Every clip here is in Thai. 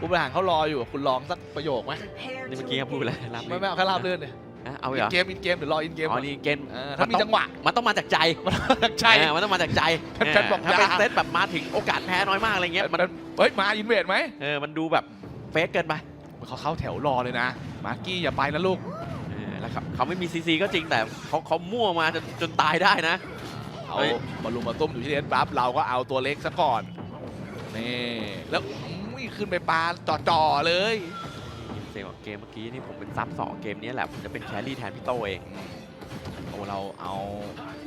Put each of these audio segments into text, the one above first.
ผู้บริหารเขารออยู่คุณลองสักประโยคไหมนี่เมื่อกี้เขาพูดไปแล้วรับไม่ไม่เอาแค่ราบเลื่อนเลยอะเอาอิเหรนอเกมอินเกมเดี๋ยวรออินเกมอ๋อนี่เกณฑ์เออถ้ามีจังหวะมันต้องมาจากใจใช่เออมันต้องมาจากใจแฟนๆบอกถ้าเป็นอย่าเซตแบบมาถึงโอกาสแพ้น้อยมากอะไรเงี้ยมันเฮ้ยมาอินเวดไหมเออมันดูแบบเฟกเกินไปเขาเข้าแถวรอเลยนะ มาร์กี้อย่าไปนะลูกเออแล้วเขาเขาไม่มีซีซีก็จริงแต่เขาเขามั่วมาจนจนตายได้นะเขาเฮ้ยบอลลูนมาตุ้มอยู่ที่เดนบัฟเราก็เอาตัวเล็กซะก่อนนี่แล้ว อุ้ยขึ้นไปปาจ่อๆเลยยิมเซลบอกเกมเมื่อกี้นี่ผมเป็นซับสองเกมนี้แหละ ผมจะเป็นแครี่แทนพี่โตเองโอ้เราเอา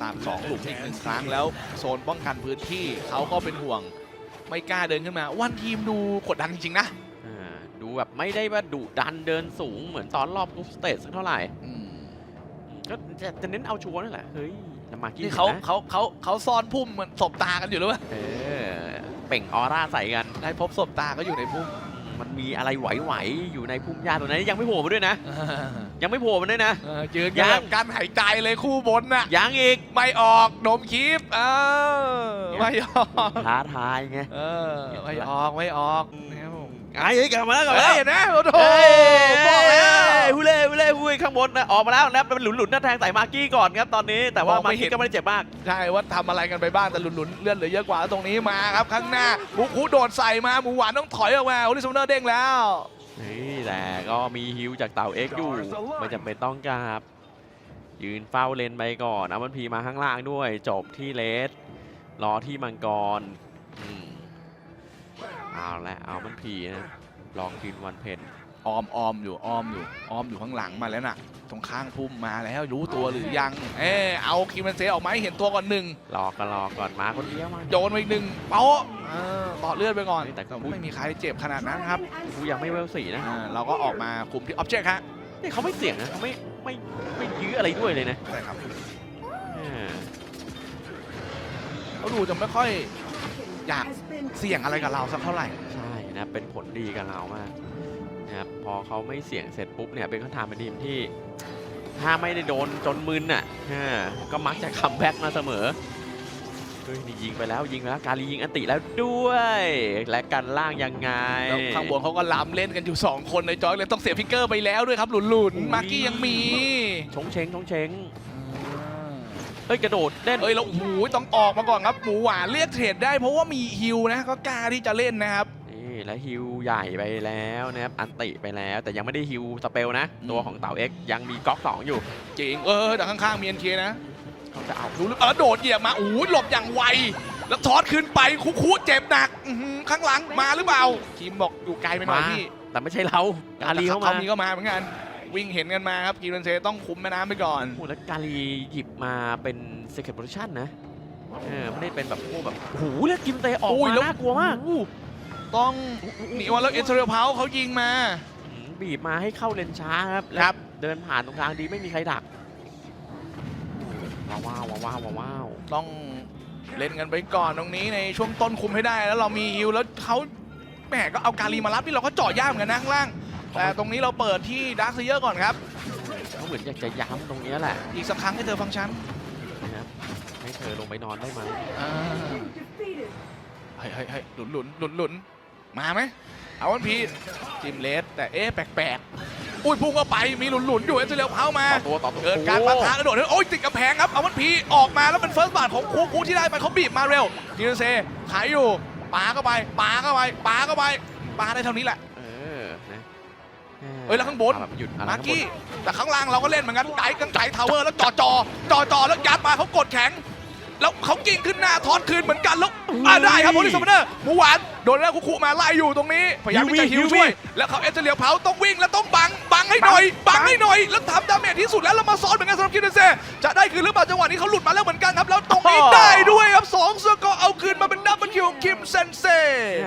ตามสองหลุมอีกหนึ่งครั้งแล้วโซนป้องกันพื้นที่เขาก็เป็นห่วงไม่กล้าเดินขึ้นมาวันทีมดูกดดันจริงๆนะอ่าดูแบบไม่ได้ว่าดุดันเดินสูงเหมือนตอนรอบกรุ๊ปสเตจสักเท่าไหร่อืมก็จะจะเน้นเอาชัวร์นั่นแหละเฮ้ยแต่มากี้นี่เขาห็นนะเขาเขาเขาซ่อนพุ่มเหมันสบตากันอยู่หรือเปล่าเออเปล่งออร่าใส่กัน ได้พบสบตาก็อยู่ในพุ่มมันมีอะไรไหวๆอยู่ในพุ่มหญ้าตัวนั้นยังไม่โผล่มาด้วยนะ ยังไม่โผล่มาด้วยนะ เออยืนยักันงแบบการหายใจเลยคู่บนน่ะ ยังอีกไม่ออกโดมคีฟเออไม่ออกท้าทายไง เออไม่ออกไม่ออกนะครับผม ไอ้เฮ้ยกลับมาแล้วกลับมาเฮ้แล้วยเห็นไหมโอ้โหเฮ้ยบอกแล้วฮูเล่ฮูเล่ฮูเล่ข้างบนนะออกมาแล้วนะครับเป็นหลุนๆหน้าแทงใส่มาร์กี้ก่อนครับตอนนี้ แต่ว่ามองไม่มาร์เห็กี้น ก็ไม่ได้เจ็บมาก ใช่ว่าทำอะไรกันไปบ้างแต่หลุนๆเลื่อนเหลือเยอะกว่าตรงนี้มาครับข้างหน้าบุคุโดดใส่มาหมูหวานต้องถอยออกมาโอลิสโมเนอร์เด้งแล้ว นี่แต่ก็มีฮิวจากเต่าเอ็กซ์อยู่ ไม่จำเป็นต้องกราบ ยืนเฝ้าเลนไปก่อนเอามันพีมาข้างล่างด้วย จบที่เลสรอที่มังกรอืม เอาละเอามันพีนะลองกินวันเพนออมออมอยู่ออมอยู่ออมอยู่ข้างหลังมาแล้วน่ะ ตรงข้างพุ่มมาแล้วรู้ตัวหรือยัง เออเอาคิมเบนเซออกมาให้เห็นตัวก่อนหนึ่งรอกันรอก่อนมาคนเดียวมาโยนไปอีกหนึ่งเป๊ะเออต่อเลือดไปก่อนเฮ้ยแต่ก็ไม่มีใครเจ็บขนาดนั้นครับกูยังไม่เวลสี่นะอ่าเราก็ออกมาคุมที่ออบเจกต์ฮะนี่เขาไม่เสี่ยงนะเขาไม่ไม่ไม่ยื้ออะไรด้วยเลยนะใช่ครับอ่าเขาดูจะไม่ค่อยอยาก เสี่ยงอะไรกับเราสักเท่าไหร่ ใช่นะเป็นผลดีกับเรามากนะครับพอเขาไม่เสี่ยงเสร็จปุ๊บเนี่ยเป็นคำถามเป็นทีมที่ ถ้าไม่ได้โดนจนมึนอะอ่าก็มักจะคัมแบ็กมาเสมอเฮ้ยนี่ยิงไปแล้วยิงไปแล้ว การียิงอันติแล้วด้วย และกันล่างยังไง แล้วข้างบนเขาก็ล้ำเล่นกันอยู่ 2 คนในจอยเลยต้องเสียฟิกเกอร์ไปแล้วด้วยครับ หลุนหลุนอุ้ยๆมาร์กี้ยังมี ชงเชงชงเชงเฮ้ยกระโดดเล่นเอ้ยแล้วโอ้โหต้องออกมาก่อนครับหมูหวานเรียกเทรดได้เพราะว่ามีฮิวนะก็กล้าที่จะเล่นนะครับนี่แล้วฮิวใหญ่ไปแล้วนะครับอันติไปแล้ว แต่ยังไม่ได้ฮิวสเปลนะอืมตัวของเต่าเอ็กยังมีก๊อกสองอยู่จริงเออแต่ข้างๆมีเอ็นเคนะเขาจะเอาดูลึกเออโดดเหยียบมาโอ้โหหลบอย่างไวแล้วทอดขึ้นไปคุกคุเจ็บหนักอื้อหือข้างหลังมาหรือเปล่าคิมบอกอยู่ไกลไปหน่อยพี่แต่ไม่ใช่เรากาลีเข้ามาเขามีก็มาเหมือนกัน วิ่งเห็นกันมาครับกีรันเซต้องคุมแม่น้ำไปก่อนโอ้แล้วกาลีหยิบมาเป็นเซคันด์โพซิชันนะเออไม่ได้เป็นแบบพวกแบบโอ้โหแล้วกิมเตออกโอ้ยมาแล้วน่ากลัวมากโอ้โหต้องหนีวันแล้วเอสเทอร์เพาเขายิงมาอืมบีบมาให้เข้าเลนช้าครับแล้วครับเดินผ่านตรงกลางดีไม่มีใครดักว้าวว้าวว้าวว้าวว้าวต้องเล่นกันไปก่อนตรงนี้ในช่วงต้นคุมให้ได้แล้วเรามีฮิวแล้วเขาแหมก็เอากาลีมารับนี่เราก็เจาะย่ามเหมือนกันนะข้างล่าง แต่ตรงนี้เราเปิดที่ดาร์คซีเยอร์ก่อนครับ เขาเหมือนอยากจะย้ำตรงเนี้ยแหละอีกสักครั้งให้เธอฟังก์ชันนะครับให้เธอลงไปนอนได้ไหมอ่าเฮ้ยเฮ้ยเฮ้ยหลุนหลุนหลุนหลุนมาไหมเอาวันพีจิมเลสแต่เอ๊ะแปลกๆ อุ้ยพุ่งเข้าไปมีหลุนหลุนอยู่เอสเทอร์เพามา ต่อตัวต่อตัวเกิดการปะทะกระโดดโอ้ยติดกำแพงครับเอาวันพีออกมาแล้วเป็นเฟิร์สบาทของคูคูที่ได้ไปเขาบีบมาเร็วกีนเซขายอยู่ปาเข้าไปปาเข้าไปปาเข้าไปปาได้เท่านี้แหละเออนะ เฮ้ยแล้วข้างบนเอแบบหยุดอะไรมาข้างบนกี้แต่ข้างล่างเราก็เล่นเหมือนกันไกด์กันไกด์ทาวเวอร์แล้วจ่อจอจ่อจอแล้วยัดมาเขากดแข็ง แล้วเขากิ่งขึ้นหน้าทอดคืนเหมือนกันแล้วอ่าได้ครับโพลิสเนอร์หมูหวานโดนแล้วคุคุมาไล่อยู่ตรงนี้พยายามที่จะฮิวช่วยแล้วเขาเอสเลียวเผาต้องวิ่งแล้วต้องบังบังให้หน่อยบังให้หน่อยแล้วทำดาเมจที่สุดแล้วเรามาซ้อนเหมือนกันสำหรับคินเดเซจะได้คืนหรือเปล่าจังหวะนี้เขาหลุดมาแล้วเหมือนกันครับแล้วตรงนี้ได้ด้วยครับสองเสือก็เอาคืนมาเป็นดับเบิลคิวของคิมเซนเซ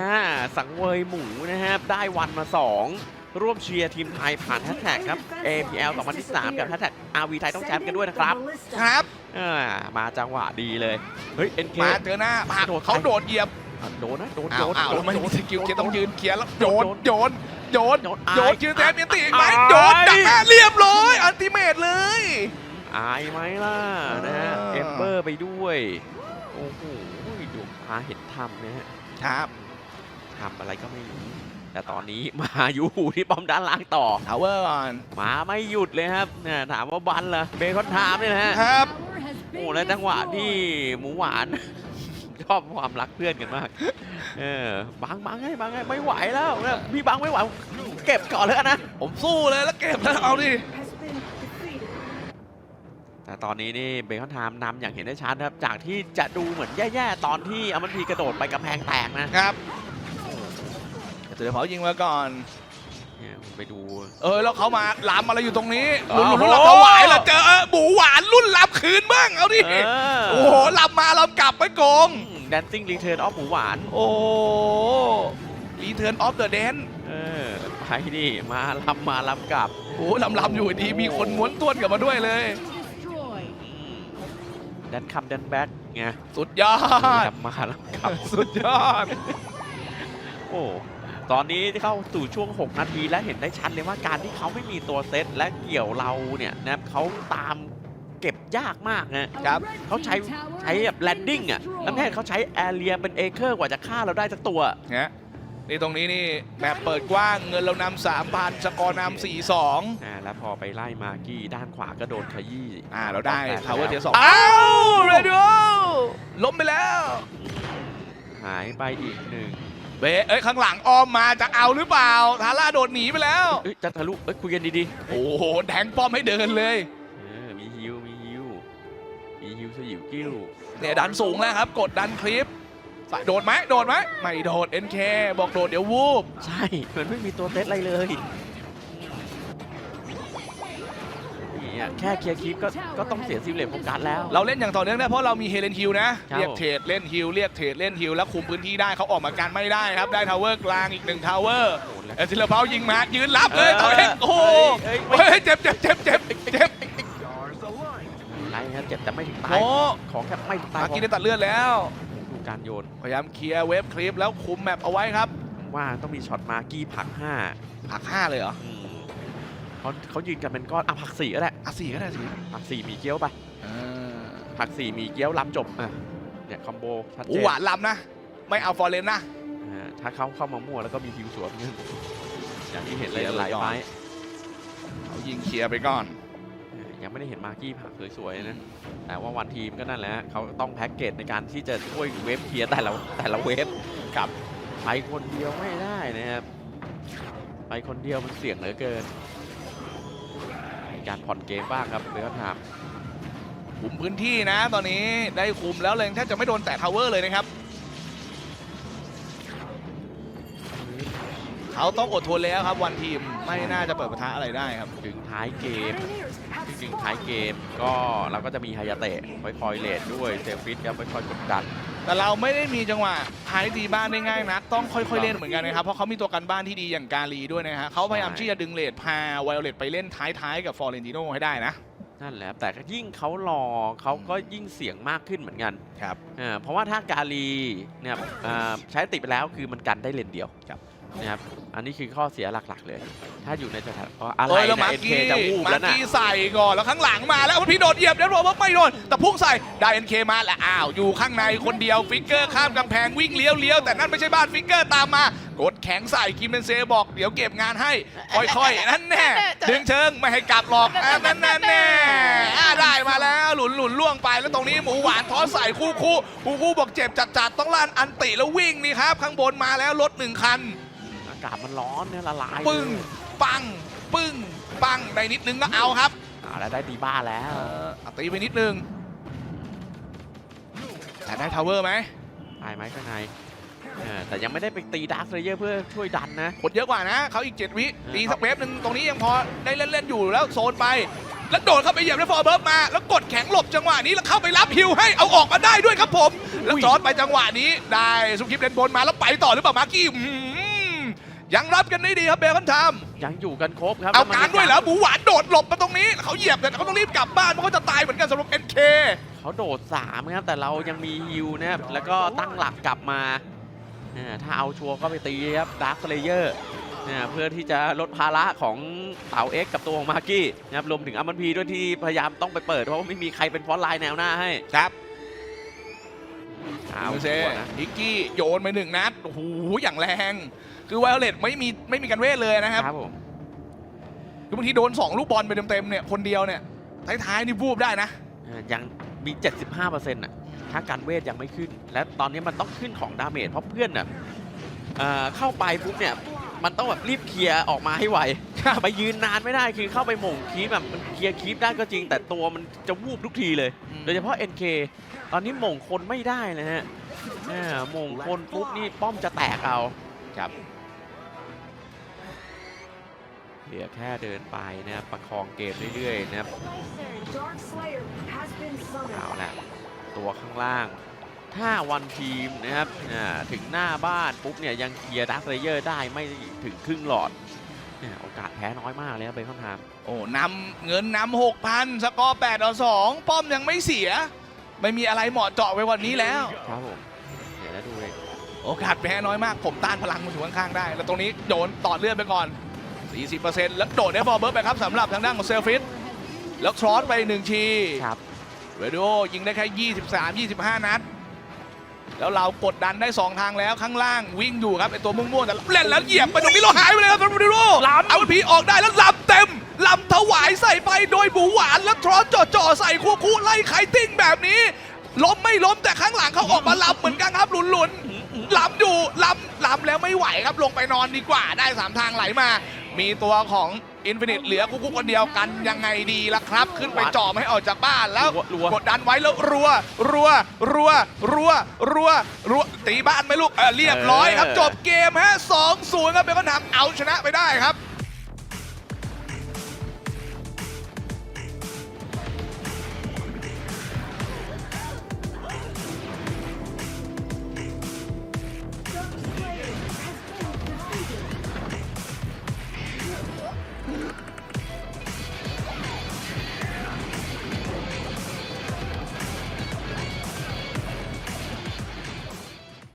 อ่าสังเวยหมูนะครับได้วันมา2 ร่วมเชียร์ทีมไทยผ่านแฮชแท็กครับ APL 2023กับแฮชแท็ก RV ไทยต้องแชมป์กันด้วยนะครับครับอ่ามาจังหวะดีเลย เฮ้ย NK มาเจอหน้าผลักโดดไปเขาโดดเหยียบอะโดนนะโดนอ้าโดวนอ้าวโดแล้วนไม่โดมีนสกิลเกียร์ต้องยืนเคลียร์แล้วโยนโดนโยนโยนโดนโยนอายคิวเซนมีตีอีกไหมอายโยนดักหน้าเรียบร้อยอันติเมตเลยอายไหมล่ะนะฮะอ่าเอมเบอร์ไปด้วยโอ้โหดวงตาเห็นทำนะฮะครับทำอะไรก็ไม่รู้ แต่แต่ตอนนี้มาอยู่ที่ป้อมด้านล่างต่อทาวเวอร์ก่อนมาไม่หยุดเลยครับเนี่ยถามว่าบันเหรอเบคอนไทม์เนี่ยนะฮะครับ โอ้แล้วจังหวะที่หมูหวาน ชอบความรักเพื่อนกันมาก เออบังบังให้บังให้ไม่ไหวแล้วเนี่ยพี่บังไม่ไหวเก็บก่อนเลยนะผมสู้เลยแล้วเก็บแล้วเอาดิ แต่ตอนนี้นี่เบคอนไทม์นำอย่างเห็นได้ชัดครับ จากที่จะดูเหมือนแย่ๆ ตอนที่อมันพีกระโดดไปกระแพงแตกนะ ครับ เสือเผายิงมาก่อน เนี่ยไปดู เออแล้วเขามาลามอะไรอยู่ตรงนี้โอ้ลุ้นโหลุ้นรับถวายแล้วเจอหมูหวานรุ่นรับคืนบ้างเอาดิเออ โอ้โหลำมาลำกลับไปโกงแดนซิ่งรีเทิร์นออฟหมูหวาน โอ้รีเทิร์นออฟเดอะเดนเออไปดิมาลำมาลำกลับ โอ้ลำลำอยู่ดีมีคนม้วนต้วนกลับมาด้วยเลยแดนคัมแดนแบ็กไงสุดยอด ลำมาลำกลับ สุดยอด โอ้ ตอนนี้ที่เข้าสู่ช่วง 6 นาทีแล้วเห็นได้ชัดเลยว่าการที่เขาไม่มีตัวเซตและเกี่ยวเราเนี่ยนะครับเขาตามเก็บยากมากนะครับเขาใช้ใช้แบบแลนดิ้งอะแล้วแม่เขาใช้แอเรียเป็นเอเคอร์กว่าจะฆ่าเราได้สักตัวเนี่ยนี่ตรงนี้นี่แมปเปิดกว้างเงินเรานำสามพันสกอร์นำสี่สองอ่าแล้วพอไปไล่มากี้ด้านขวาก็โดนขยี้อ่าเราได้แปทาวเวอร์เทียแล้สองอ้าวเรดิโอล้มไปแล้ว หายไปอีกหนึ่ง เบะเอ้ยข้างหลังอ้อมมาจะเอาหรือเปล่าทาร่าโดดหนีไปแล้ว เอ้ยจะทะลุเอ้ยคุยกันดีโอ้โหแทงป้อมให้เดินเลย ๆเออมีฮิวมีฮิวมีฮิวสยิวกิ้วเนี่ยดันสูงแล้วครับ กดดันคลิปใส่โดดไหมโดดไหมไม่โดด NK บอกโดดเดี๋ยววูบ ใช่ มันไม่มีตัวเซตอะไรเลย เนี่ยแค่เคลียร์คลิปก็ก็ต้องเสียซิมเลตโฟกัสแล้ว เราเล่นอย่างต่อเนื่องได้เพราะเรามีเฮเลนฮิลนะครับ เรียกเทรดเล่นฮิลเรียกเทรดเล่นฮิลแล้วคุมพื้นที่ได้เขาออกมากันไม่ได้ครับได้ทาวเวอร์กลางอีกหนึ่งทาวเวอร์โอ้โหแล้วเอซิลเปายิงมายืนรับเลยเออต่อเองโอ้โหเฮ้ยเฮ้ย เฮ้ยเจ็บเจ็บเจ็บเจ็บเจ็บไรครับเจ็บแต่ไม่ถึงตาย โอ้ของแค่ไม่ถึงตายมากินได้ตัดเลือดแล้ว ดูการโยน พยายามเคลียร์เวฟคลิปแล้วคุมแมปเอาไว้ครับว่าต้องมีช็อตมากี้ผักห้า ผักห้าเลยเหรอ อืม เขาเขายืนกันเป็นก้อนอะผักสี่ก็ได้อะสี่ก็ได้สี่ผักสี่มีเกี๊ยวไปอ่าผักสี่มีเกี๊ยวล้ำจบอะเนี่ยคอมโบชัดโอ้เจนหวานลำนะ ไม่เอาฟอร์เรนนะอ่าถ้าเขาเข้ามามั่วแล้วก็มีฮิวสวนเนี่ยอย่างที่เห็นเลยหลายไม้เขายิงเคลียร์ไปก่อนเออยังไม่ได้เห็นมากี้ผักสวยๆนะ แต่ว่าวันทีมก็นั่นแหละฮะเขาต้องแพ็กเกจในการที่จะช่วยเวฟเคลียร์แต่ละแต่ละเวฟครับไปคนเดียวไม่ได้นะครับ ไปคนเดียวมันเสี่ยงเหลือเกินมี การผ่อนเกมบ้างครับเบลทามคุมพื้นที่นะ ตอนนี้ได้คุมแล้วเลยแทบจะไม่โดนแตะทาวเวอร์เลยนะครับเขาต้องอดทนแล้วครับวันทีมไม่น่าจะเปิดปะทะอะไรได้ครับ ถึงท้ายเกมจริงๆท้ายเกมก็เราก็จะมีไฮยาเตะไว้คอยเลดด้วยเซลฟิตครับไว้คอยกดดัน แต่เราไม่ได้มีจังหวะหายตีบ้านได้ง่ายนะต้องค่อยๆเล่นเหมือนกันนะครับเพราะเขามีตัวกันบ้านที่ดีอย่างกาลีด้วยนะฮะเขาพยายามที่จะดึงเลดพาไวโอเลตไปเล่นท้ายๆกับฟอร์เรนติโนให้ได้นะนั่นแหละแต่ก็ยิ่งเขารอเขาก็ยิ่งเสี่ยงมากขึ้นเหมือนกันครับอ่าเพราะว่าถ้ากาลีเนี่ยอ่าใช้ติดไปแล้วคือมันกันได้เลนเดียวครับ นะครับ อันนี้คือข้อเสียหลักๆเลย ถ้าอยู่ในสถานอ๋ออะไรเอ้ยแล้วนะมาเอ็นเคกี้จะวูบมาแล้วนะกี้ใส่ก่อนแล้วข้างหลังมาแล้วพี่โดดเหยียบเดี๋ยวบอกว่าไม่โดนแต่พุ่งใส่ได้เอ็นเคมาแล้วอ้าว อยู่ข้างในคนเดียวฟิกเกอร์ข้ามกำแพงวิ่งเลี้ยวเลี้ยวแต่นั่นไม่ใช่บ้านฟิกเกอร์ตามมากดแข็งใส่กิมเบนเซบอกเดี๋ยวเก็บงานให้ค่อยๆนั่นแน่ดึงเชิงไม่ให้กลับหรอกอะนั่นแน่แน่อะได้มาแล้วหลุนหลุนล่วงไปแล้วตรงนี้หมูหวานทอสใส่คู่คู่คู่คู่บอกเจ็บจัดๆต้องลั่นอันติแล้ววิ่งนี่ครับ ข้างบนมาแล้วรถหนึ่งคันอากาศมันร้อนเนี่ยละลายปึ้ง ปัง ปึ้ง ปัง ได้นิดนึงก็เอาครับอ่าแล้วได้ดีบ้าแล้วเออเอาตีไปนิดนึงแต่ได้ทาวเวอร์ไหมตายไหมข้างในเออแต่ยังไม่ได้ไปตีดาร์คเลเยอร์เพื่อช่วยดันนะคนเยอะกว่านะ เขาอีก 7 วิเออตีสักเวฟหนึ่งตรงนี้ยังพอได้เล่น ๆ อยู่แล้วโซนไป แล้วโดดเข้าไปเหยียบแล้วฟอร์เบิร์ฟมา แล้วกดแข็งหลบจังหวะนี้ แล้วเข้าไปรับฮิวให้เอาออกมาได้ด้วยครับผม แล้วจอดไปจังหวะนี้ได้สุกิปเลนบนมาแล้วไปต่อหรือเปล่ามาร์กี้อื้อหือ ยังรับกันได้ดีครับเบลคันทำยังอยู่กันครบครับเอาแมันการด้วยเหรอหมูหวานโดดหลบมาตรงนี้เขาเหยียบแต่เขาต้องรีบกลับบ้านเพราะเขาจะตายเหมือนกันสำหรับ NK เขาโดดสามครับแต่เรายังมีฮิวนะครับแล้วก็ตั้งหลักกลับมาอ่าถ้าเอาชัวร์ก็ไปตีครับดาร์คเลเยอร์เพื่อที่จะลดภาระของเต๋าเอ็กกับตัวของมาร์กี้นะครับรวมถึงอัมมันพีด้วยที่พยายามต้องไปเปิดเพราะว่าไม่มีใครเป็นฟอนต์ไลน์แนวหน้าให้ครับกเอา ดูเซ่ตัวนะนิกกี้โยนไปหนึ่งนัดโอ้โหอย่างแรง คือไวโอเลตไม่มีไม่มีการเวทเลยนะครับครับผมคือบางทีโดน 2 ลูกบอลไปเต็มๆเนี่ยคนเดียวเนี่ยท้ายๆนี่วูบได้นะเอ่อยังมี 75%อะถ้าการเวทยังไม่ขึ้น และตอนนี้มันต้องขึ้นของดาเมจเพราะเพื่อนอะเอ่อเข้าไปปุ๊บเนี่ย มันต้องแบบรีบเคลียร์ออกมาให้ไวไปยืนนานไม่ได้คือเข้าไปหม่งคีบแบบมันเคลียร์คีบได้ก็จริง แต่ตัวมันจะวูบทุกทีเลย โดยเฉพาะ NK ตอนนี้หม่งคนไม่ได้นะฮะอ่าหม่งคนปุ๊บนี่ป้อมจะแตกเอาครับเหลือแค่เดินไปนะครับประคองเกมเรื่อยๆนะครับเอาละตัวข้างล่าง ถ้าวันทีมนะครับอ่าถึงหน้าบ้านปุ๊บเนี่ยยังเคลียร์ดักเลเยอร์ได้ไม่ถึงครึ่งหลอดเนี่ยโอกาสแพ้น้อยมากเลยนะเบคอนไทม์โอ้นำเงินนำหกพันสกอร์8ต่อ2ป้อมยังไม่เสีย ไม่มีอะไรเหมาะเจาะไว้วันนี้แล้วครับผมเดี๋ยวนะดูเลยโอกาสแพ้น้อยมาก ผมต้านพลังมันอยู่ข้างๆได้ แล้วตรงนี้โดนต่อเลือดไปก่อน 40%แล้วโดดได้บอลเบิร์ดไปครับสำหรับทางด้านของเซลฟิตแล้วทรอสไปหนึ่งทีครับเรดิโอยิงได้แค่ 23 25 นัด แล้วเรากดดันได้ 2 ทางแล้วข้างล่างวิ่งอยู่ครับไอตัวม่วงๆแต่เล่นแล้วเหยียบไปตรงนี้เราหายไปเลยครับเรดิโอเอาพีออกได้แล้วลำเต็มลำถวายใส่ไปโดยบูหวานแล้วทรอสจ่อๆใส่คู่คู่ไล่ไคติ้งแบบนี้ล้มไม่ล้มแต่ข้างหลังเขาออกมาลำเหมือนกันครับหลุนๆลำอยู่ลำลำแล้วไม่ไหวครับลงไปนอนดีกว่าได้สามทางไหลมา มีตัวของอินฟินิตเหลือคู่คู่คนเดียวกันยังไงดีล่ะครับ ขึ้นไปจ่อไม่ให้ออกจากบ้านแล้วรัวๆกดดันไว้แล้วรัว รัว รัว รัว รัว รัว ตีบ้านไหมลูกเออเรียบร้อยครับ จบเกมฮะสองศูนย์ครับเป็นคนทำเอาชนะไปได้ครับ